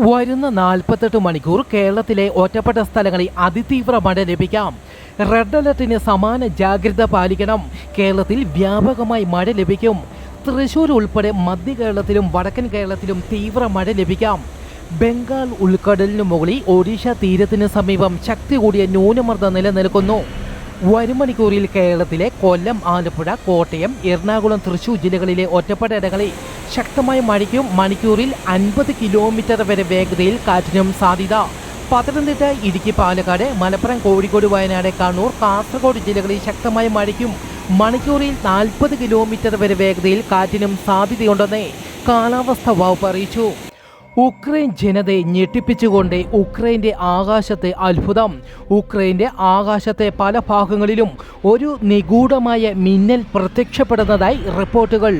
വരുന്ന നാൽപ്പത്തെട്ട് മണിക്കൂർ കേരളത്തിലെ ഒറ്റപ്പെട്ട സ്ഥലങ്ങളിൽ അതിതീവ്ര മഴ ലഭിക്കാം. റെഡ് അലർട്ടിന് സമാന ജാഗ്രത പാലിക്കണം. കേരളത്തിൽ വ്യാപകമായി മഴ ലഭിക്കും. തൃശൂർ ഉൾപ്പെടെ മധ്യ കേരളത്തിലും വടക്കൻ കേരളത്തിലും തീവ്ര മഴ ലഭിക്കാം. ബംഗാൾ ഉൾക്കടലിനു മുകളിൽ ഒഡീഷ തീരത്തിന് സമീപം ശക്തി കൂടിയ ന്യൂനമർദ്ദം നിലനിൽക്കുന്നു. വരും മണിക്കൂറിൽ കേരളത്തിലെ കൊല്ലം ആലപ്പുഴ കോട്ടയം എറണാകുളം തൃശൂർ ജില്ലകളിലെ ഒറ്റപ്പെട്ട ഇടങ്ങളിൽ ശക്തമായ മഴയ്ക്കും മണിക്കൂറിൽ അൻപത് കിലോമീറ്റർ വരെ വേഗതയിൽ കാറ്റിനും സാധ്യത. പത്തനംതിട്ട ഇടുക്കി പാലക്കാട് മലപ്പുറം കോഴിക്കോട് വയനാട് കണ്ണൂർ കാസർഗോഡ് ജില്ലകളിൽ ശക്തമായ മഴയ്ക്കും മണിക്കൂറിൽ നാൽപ്പത് കിലോമീറ്റർ വരെ വേഗതയിൽ കാറ്റിനും സാധ്യതയുണ്ടെന്ന് കാലാവസ്ഥ വകുപ്പ് അറിയിച്ചു. ഉക്രൈൻ ജനതയെ ഞെട്ടിപ്പിച്ചുകൊണ്ട് ഉക്രൈന്റെ ആകാശത്തെ അത്ഭുതം. ഉക്രൈന്റെ ആകാശത്തെ പല ഭാഗങ്ങളിലും ഒരു നിഗൂഢമായ മിന്നൽ പ്രത്യക്ഷപ്പെടുന്നതായി റിപ്പോർട്ടുകൾ.